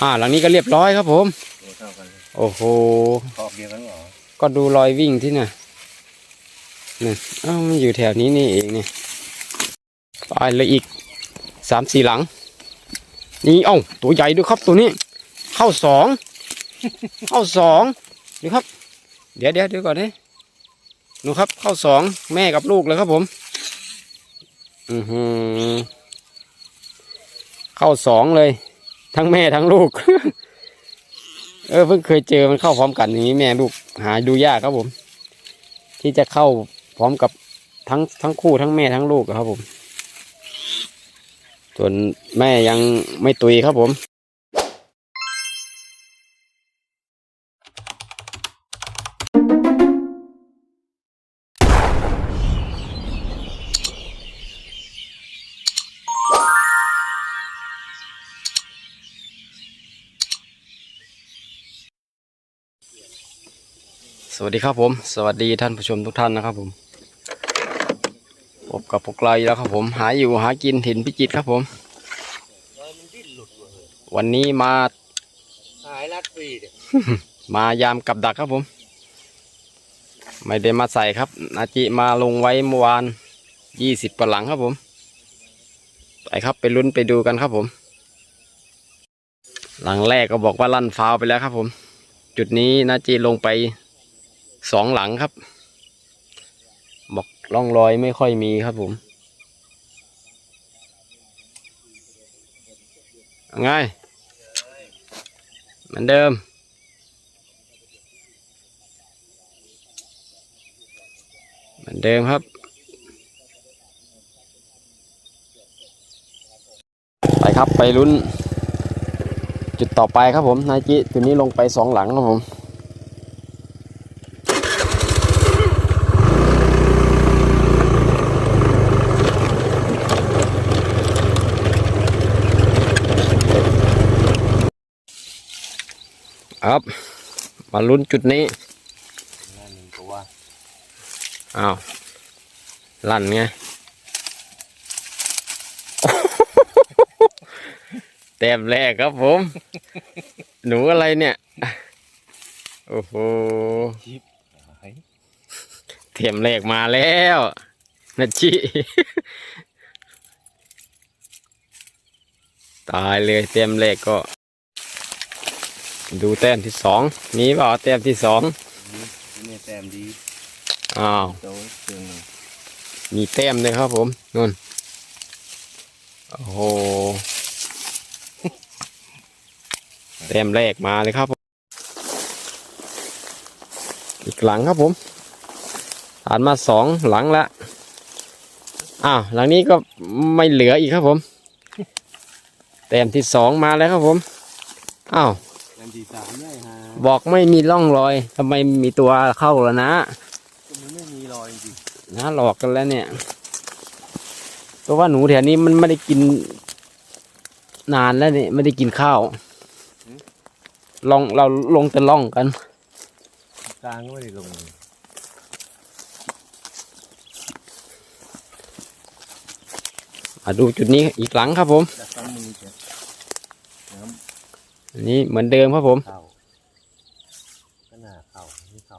อ่า หลังนี้ก็เรียบร้อยครับผม เท่ากันโอ้โห ขอบเดียวกันเหรอก็ดูรอยวิ่งที่น่ะนี่อ้ามันอยู่แถวนี้นี่เองเนี่ยไปเลยอีกสามสี่หลัง นี่เอ้าตัวใหญ่ด้วยครับตัวนี้ เข้าสอง เข้าสองดูครับ เดี๋ยวเดี๋ยวเดี๋ยวก่อนนะดูครับ เข้าสองแม่กับลูกเลยครับผม อือหือ เข้าสองเลย ทั้งแม่ทั้งลูก เออเพิ่งเคยเจอมันเข้าพร้อมกันอย่างนี้แม่ลูกหาดูยากครับผม ที่จะเข้าพร้อมกับทั้งทั้งคู่ทั้งแม่ทั้งลูกครับผม ส่วนแม่ยังไม่ตุยครับผม สวัสดีครับผม สวัสดีท่านผู้ชมทุกท่านนะครับผมพบกับพวกเราอีกแล้วครับผมหาอยู่หากินถิ่นพิจิตรครับผม วันนี้มาหายรัดฟรีเด็มายามกับดักครับผม ไม่ได้มาใส่ครับ นาจิมาลงไว้เมื่อวานยี่สิบกว่าหลังครับผม ไปครับไปลุ้นไปดูกันครับผม หลังแรกก็บอกว่าลั่นฟาวไปแล้วครับผม จุดนี้นาจิลงไป สองหลังครับ บอกร่องรอยไม่ค่อยมีครับผมเอาไงเหมือนเดิม เหมือนเดิมครับ ไปครับไปลุ้น จุดต่อไปครับผมนายจิจุดนี้ลงไปสองหลังครับผม ครับ มาลุ้นจุดนี้งานหนึ่งตัวอ้าวลั่นไง แต้มแรกครับผม หนูอะไรเนี่ย โอ้โหหายเทียมแรกมาแล้วนัจิตายเลยเต็มแรกก็ ดูแต้มที่สองมีเปล่าแต้มที่สองนี่แต้มดีอ้าวโตเชิงหนึ่งมีแต้มเลยครับผมนู่นโอ้โหแต้มแรกมาเลยครับผมอีกหลังครับผมผ่านมาสองหลังละอ้าวหลังนี้ก็ไม่เหลืออีกครับผมแต้มที่สองมาแล้วครับผมอ้าวแต้ม ที่สามได้ฮะบอกไม่มีร่องรอยทำไมมีตัวเข้าแล้วนะก็มันไม่มีรอยจริงนะหลอกกันแล้วเนี่ยเพราะว่าหนูแถวนี้มันไม่ได้กิน นานแล้วเนี่ยไม่ได้กินข้าวลองเราลงแต่ล่องกันกลางก็ไม่ได้ลงมาดูจุดนี้อีกหลังครับผมดักซ้ำมื อเจ็บน้อันนี้เหมือนเดิมครับผมำเข่าก็หน้าเข่านี่เข่า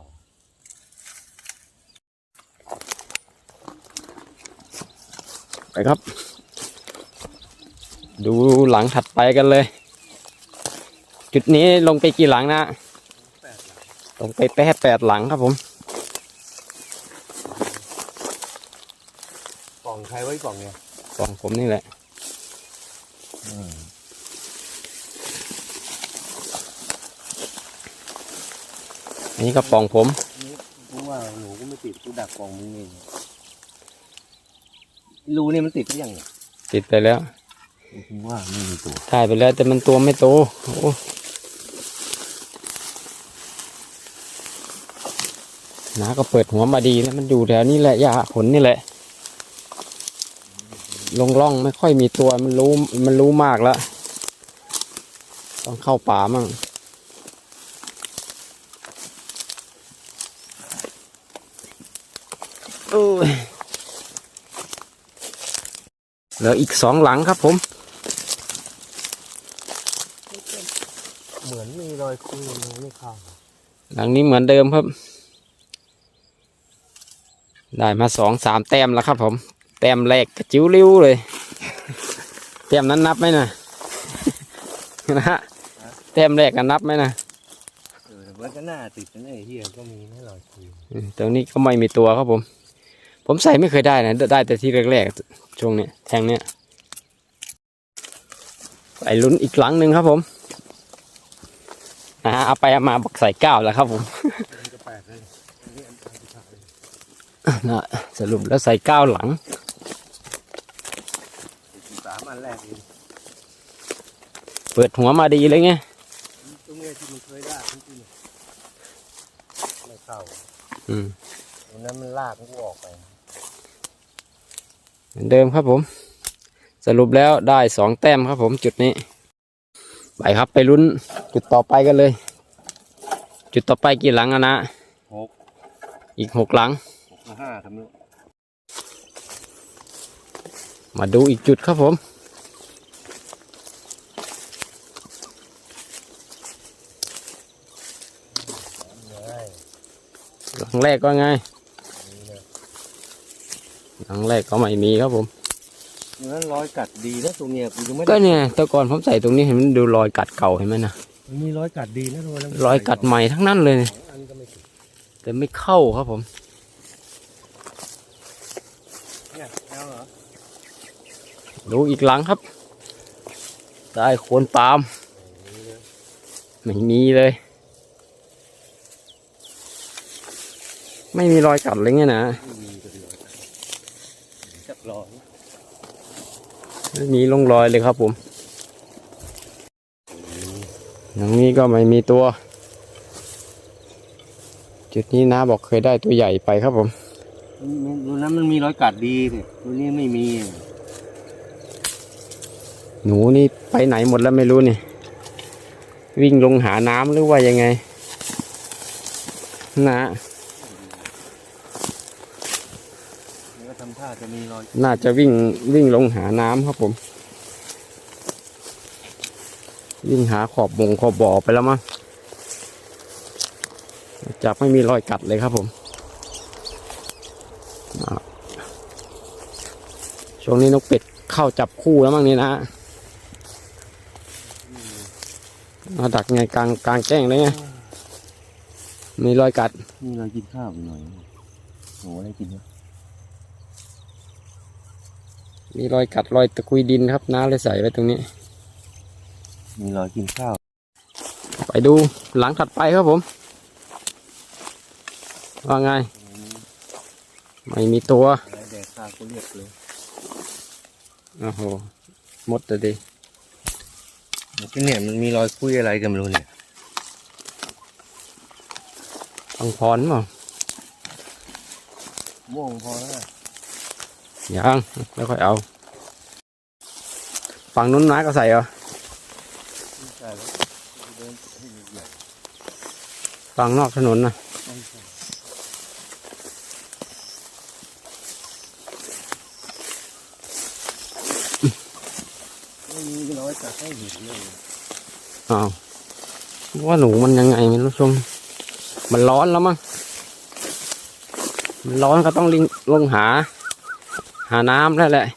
ไปครับ ดูหลังถัดไปกันเลย จุดนี้ลงไปกี่หลังนะแปดหลังลงไปแปดแปดหลังครับผม กล่องใครไว้กล่องเนี่ยกองผมนี่แหละ อืมอันนี้ก็ปองผมนี่กูว่าหนูก็ไม่ติดกูดักกล่องมึงเองรูนี่มันติดหรือยังเนี่ยติดไปแล้วกูว่าไม่มีตัวถ่ายไปแล้วแต่มันตัวไม่โตโอ้น้าก็เปิดหัวมาดีแล้วมันอยู่แถวนี้แหละหญ้าขนนี่แหละ ลงร่องไม่ค่อยมีตัวมันรู้มันรู้มากแล้ว ต้องเข้าป่ามั่งโอ้ ยเหลืออีกสองหลังครับผม เหมือนมีรอยคุยไม่เข้าหลังนี้เหมือนเดิมครับ ได้มาสองสามแต้มแล้วครับผม แต้มแรกกระจิ้วริ้วเลย แต้มนั้นนับไหมนะนะฮะแต้มแรกกันนับไหมนะเออแต่มันก็น่าติดนะไอ้เฮียก็มีนะรอยคุยอืมตรงนี้ก็ไม่มีตัวครับผม ผมใส่ไม่เคยได้นะ ได้แต่ที่แรกๆช่วงเนี้ยแทงเนี้ยไปลุ้นอีกหลังหนึ่งครับผมนะฮะเอาไปเอามาบักใส่เก้าแล้วครับผมมันก็แปลกเลยอันนี้อันอันสุดท้ายเลยนะสรุปแล้วใส่เก้าหลังสิบสามอันแรกเองเปิดหัวมาดีเลยไงตรงเนี้ยที่มันเคยได้ทั้งที่เนี่ยไม่เข้า อืมตรงนั้นมันลากกูออกไป เหมือนเดิมครับผม สรุปแล้วได้สองแต้มครับผมจุดนี้ ไปครับไปลุ้นจุดต่อไปกันเลย จุดต่อไปกี่หลังอะนะหกอีกหกหลังหกห้าทำนู้มาดูอีกจุดครับผมเลยหลังแรกก็ไงนี่เลย หลังแรกก็ไม่มีครับผมเนื้อรอยกัดดีนะตรงเนี้ยกูยังไม่ก็ได้เนี่ยแต่ก่อนผมใส่ตรงนี้เห็นมันดูรอยกัดเก่าเห็นไหมนะมันมีรอยกัดดีนะทุกคนรอยกัดใหม่ทั้งนั้นเลยสองอันก็ไม่ติดแต่ไม่เข้าครับผม เนี่ยเอาเหรอดูอีกหลังครับได้โคนปาล์มนี่เลยไม่มีเลย ไม่มีรอยกัดเลยไงนะ ไม่มีก็ดีรอยกัด จับรอยไม่มีร่องรอยเลยครับผมอย่างนี้ก็ไม่มีตัว จุดนี้นะบอกเคยได้ตัวใหญ่ไปครับผมดูนั้นมันมีรอยกัดดีเนี่ยตัวนี้ไม่มี หนูนี่ไปไหนหมดแล้วไม่รู้นี่ วิ่งลงหาน้ำหรือว่ายังไง นะ มันก็ทำท่า จะมีรอยน่าจะวิ่งวิ่งลงหาน้ำครับผม วิ่งหาขอบมงขอบบ่อไปแล้วมั้งจับไม่มีรอยกัดเลยครับผมอ่าช่วงนี้นกเป็ดเข้าจับคู่แล้วมั้งนี่นะมาดักไงกลางกลางแจ้งเลยไงมีรอยกัด มีรอยกินข้าวอีกหน่อยหนูอะไรกินวะมี รอยกัดรอยตะกุยดินครับน้าเลยใส่ไว้ตรงนี้ มีรอยกินข้าว ไปดูหลังถัดไปครับผม ว่าไง ไม่มีตัวอะไรแดกข้าวก็เรียกเลยโอ้โหหมดเลยดิที่เนี่ยมันมีรอยคุยอะไรกันไม่รู้เนี่ยฟังพรมั้งม่วงพอแล้วนะ ยังแล้วค่อยเอาฝั่งนู้นน้าก็ใส่เหรอฝั่งนอกถนนนะไม่ใช่ไม่มีรอยกัดให้เห็นเลยอ้าวว่าหนูมันยังไงไม่รู้ชม มันร้อนแล้วมั้ง มันร้อนก็ต้องลิงลงหา หาน้ำแล้วแหละ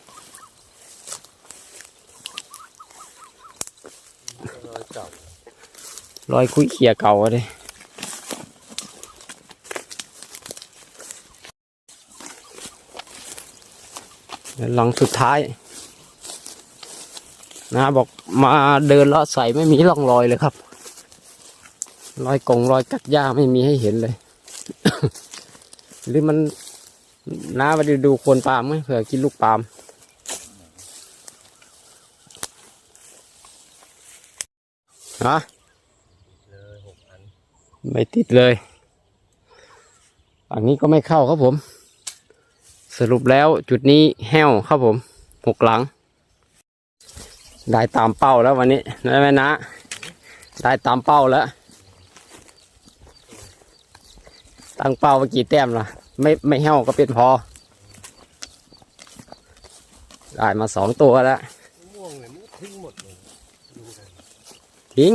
รอยคุยเขี่ยเก่าอะดิแล้วหลังสุดท้าย นะบอกมาเดินเลาะใส่ไม่มีร่องรอยเลยครับ รอยกงรอยกัดหญ้าไม่มีให้เห็นเลย หรือมัน น้าไปดูดูคนปาล์มไหมเผื่อกินลูกปาล์มฮะไม่ติดเลยฝั่งนี้ก็ไม่เข้าครับผม สรุปแล้วจุดนี้แห้วครับผมหกหลัง ได้ตามเป้าแล้ววันนี้ได้ไหมนะ ได้ตามเป้าแล้ว ตั้งเป้าไปกี่แต้มล่ะ ไม่ไม่แห้วก็เป็นพอ ได้มาสองตัวแล้วม่วงเนี่ยมันทิ้งหมดเลยดูกันทิ้ง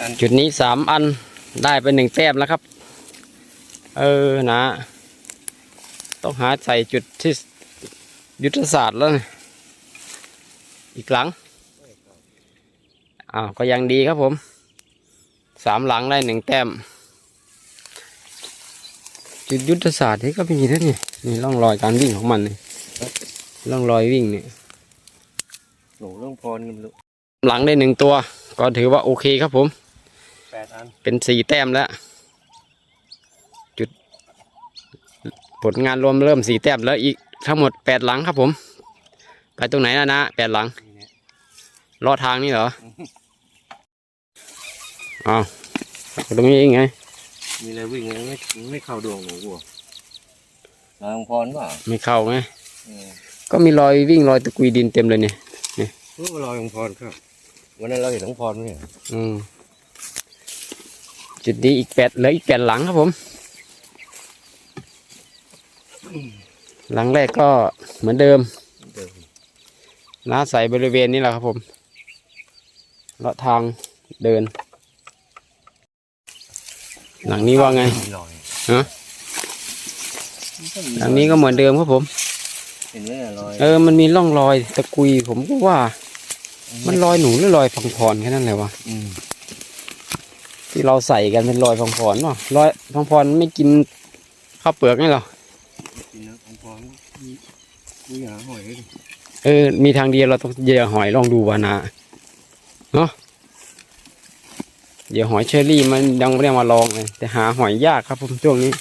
อันจุดนี้สามอันได้ไปหนึ่งแต้มแล้วครับ เออนะ ต้องหาใส่จุดที่ยุทธศาสตร์แล้วนะอีกหลังอ้าวก็ยังดีครับผมสามหลังได้หนึ่งแต้ม จุดยุทธศาสตร์นี่ก็มีนะนี่นี่ร่องรอยการวิ่งของมันนี่ร่องรอยวิ่งเนี่ยหนูเรื่องพรกันไม่รู้หลังได้หนึ่งตัว ก็ถือว่าโอเคครับผมแปดอันเป็นสี่แต้มแล้ว จุด ผลงานรวมเริ่มสี่แต้มแล้วอีกทั้งหมดแปดหลังครับผม ไปตรงไหนแล้วนะแปดหลังนี่เนี่ยลอดทางนี่เหรออ้าวตรงนี้เองไง มีอะไรวิ่งไงไม่ไม่เข้าดวงหนูวัวลางพรเปล่าไม่เข้าไงเออก็มีรอยวิ่งรอยตะกุยดินเต็มเลยเนี่ยรู้ว่ารอยของพรครับวันนั้นเราเห็นของพรไหมเนี่ยอืมจุดนี้อีกแปดเหลืออีกแปดหลังครับผม หลังแรกก็เหมือนเดิมเดิมน้าใส่บริเวณนี้แหละครับผมเลาะทางเดิน หลังนี้ว่าไงมีรอยฮะหลังนี้ก็เหมือนเดิมครับผมเห็นไหมเนี่ยรอยเออ มันมีร่องรอยตะกุย ผมก็ว่า มันรอยหนูหรือรอยพังพรแค่นั้นแหละวะอืมที่เราใส่กันเป็นรอยพังพรเนาะรอยพังพรไม่กินข้าวเปลือกนี่หรอจริงนะของพรมีมีหาหอยเลยดิเออ มีทางเดียวเราต้องเหยื่อหอยลองดูวานาเนาะ เหยื่อหอยเชอรี่มันยังไม่ได้มาลองเลยแต่หาหอยยากครับผมช่วงนี้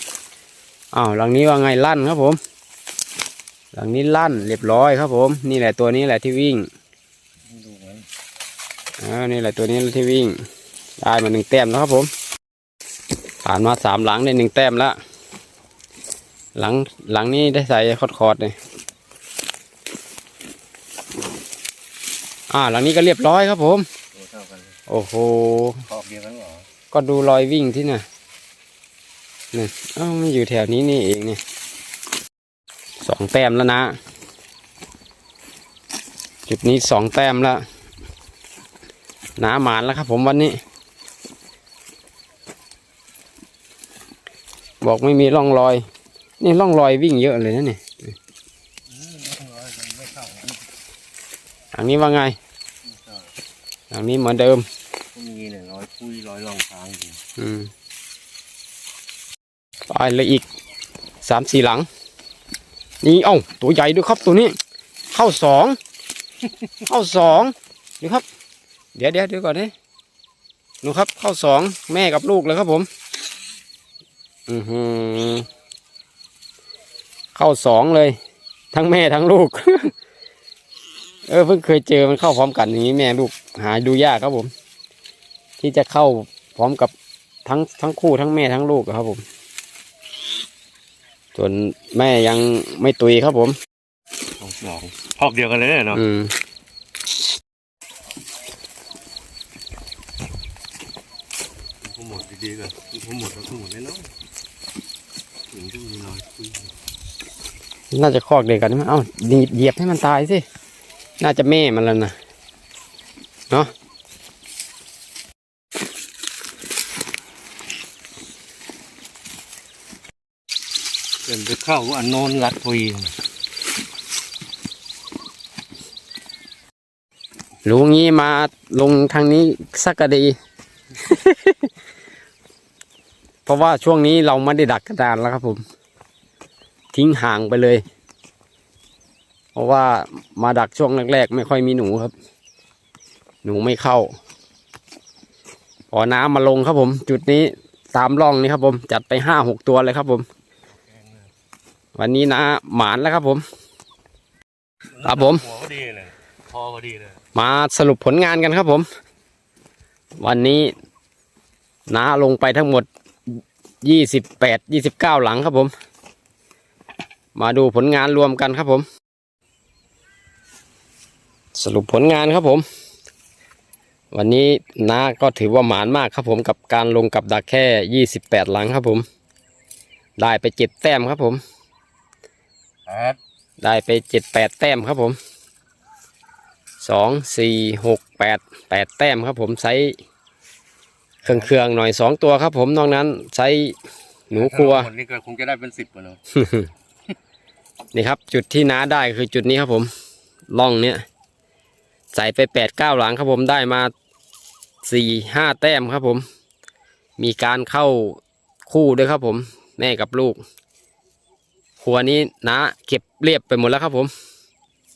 อ้าวหลังนี้ว่าไงลั่นครับผม หลังนี้ลั่นเรียบร้อยครับผม นี่แหละตัวนี้แหละที่วิ่งไม่ดูมันอ่านี่แหละตัวนี้ที่วิ่ง ได้มาหนึ่งแต้มแล้วครับผม ผ่านมาสามหลังได้หนึ่งแต้มแล้วหลังหลังนี้ได้ใส่คอดคอดๆเลยอ่าหลังนี้ก็เรียบร้อยครับผมตัวเท่ากันเลยโอ้โหขอบเดียว ก็ดูรอยวิ่งที่น่ะนี่เอ้ามันอยู่แถวนี้นี่เองเนี่ยสองแต้มแล้วนะ จุดนี้สองแต้มแล้วหนาหมานแล้วครับผมวันนี้ บอกไม่มีร่องรอย นี่ร่องรอยวิ่งเยอะเลยนะเนี่ยอืมไม่ต้องรอยมันนทางนี้ว่าไงไม่เข้าทางนี้เหมือนเดิม คุยรอยรองทางอยู่อืมไปเลยอีกสามสี่หลัง นี่เอ้าตัวใหญ่ด้วยครับตัวนี้ เข้าสอง เข้าสองดูครับ เดี๋ยวเดี๋ยวเดี๋ยวก่อนดิดูครับ เข้าสองแม่กับลูกเลยครับผม อือหือเข้าสองเลย ทั้งแม่ทั้งลูก เออเพิ่งเคยเจอมันเข้าพร้อมกันอย่างนี้แม่ลูกหาดูยากครับผม ที่จะเข้าพร้อมกับทั้งทั้งคู่ทั้งแม่ทั้งลูกอะครับผม ส่วนแม่ยังไม่ตุยครับผมสองสองพอกเดียวกันเลยเนี่ยเนาะอืมผมหมดดีๆกันผมหมดแล้วผมหมดแน่นอนถึงจะมีรอยคุยน่าจะคอกเดียวกันใช่ไหมเอ้าหนีบเหยียบให้มันตายสิ น่าจะแม่มันแล้วนะ เนาะ เดินไปเข้าอันโนนรัดคุยรู้งี้มาลงทางนี้สักกะดี เพราะว่าช่วงนี้เราไม่ได้ดักกระดานแล้วครับผม ทิ้งห่างไปเลย เพราะว่ามาดักช่วงแรกๆไม่ค่อยมีหนูครับ หนูไม่เข้าพอน้ำมาลงครับผม จุดนี้ตามร่องนี้ครับผม จัดไปห้าหกตัวเลยครับผม วันนี้นะหมานแล้วครับผม ครับผม หัวพอดีเลยคอพอดีเลยมาสรุปผลงานกันครับผม วันนี้น้าลงไปทั้งหมดยี่สิบแปดยี่สิบเก้าหลังครับผม มาดูผลงานรวมกันครับผม สรุปผลงานครับผม วันนี้น้าก็ถือว่าหมานมากครับผมกับการลงกับดักแค่ยี่สิบแปดหลังครับผม ได้ไปเจ็ดแต้มครับผม แปดได้ไปเจ็ดแปดแต้มครับผมสองสี่หกแปดแปดแต้มครับผมไซส์เครื่องเครื่องๆหน่อยสองตัวครับผมนอกนั้นใช้หนูครัวหมดนี่ก็คงจะได้เป็นสิบอะเนาะนี่ครับ จุดที่น้าได้คือจุดนี้ครับผมล่องเนี้ยใส่ไปแปดเก้าหลังครับผมได้มาสี่ห้าแต้มครับผม มีการเข้าคู่ด้วยครับผม แม่กับลูก ครัวนี้น้าเก็บเรียบไปหมดแล้วครับผม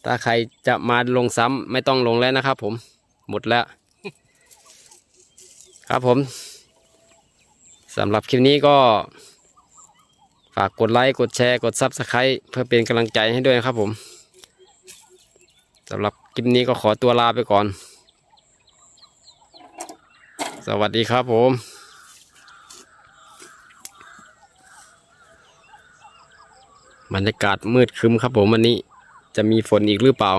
ถ้าใครจะมาลงซ้ำไม่ต้องลงแล้วนะครับผม หมดแล้ว ครับผมสำหรับคลิปนี้ก็ ฝากกดไลค์ กดแชร์ กดซับสไคร b ์เพื่อเป็นกำลังใจให้ด้วยนะครับผมสำหรับคลิปนี้ก็ขอตัวลาไปก่อน สวัสดีครับผม บรรยากาศมืดครึ้มครับผมวันนี้จะมีฝนอีกหรือเปล่า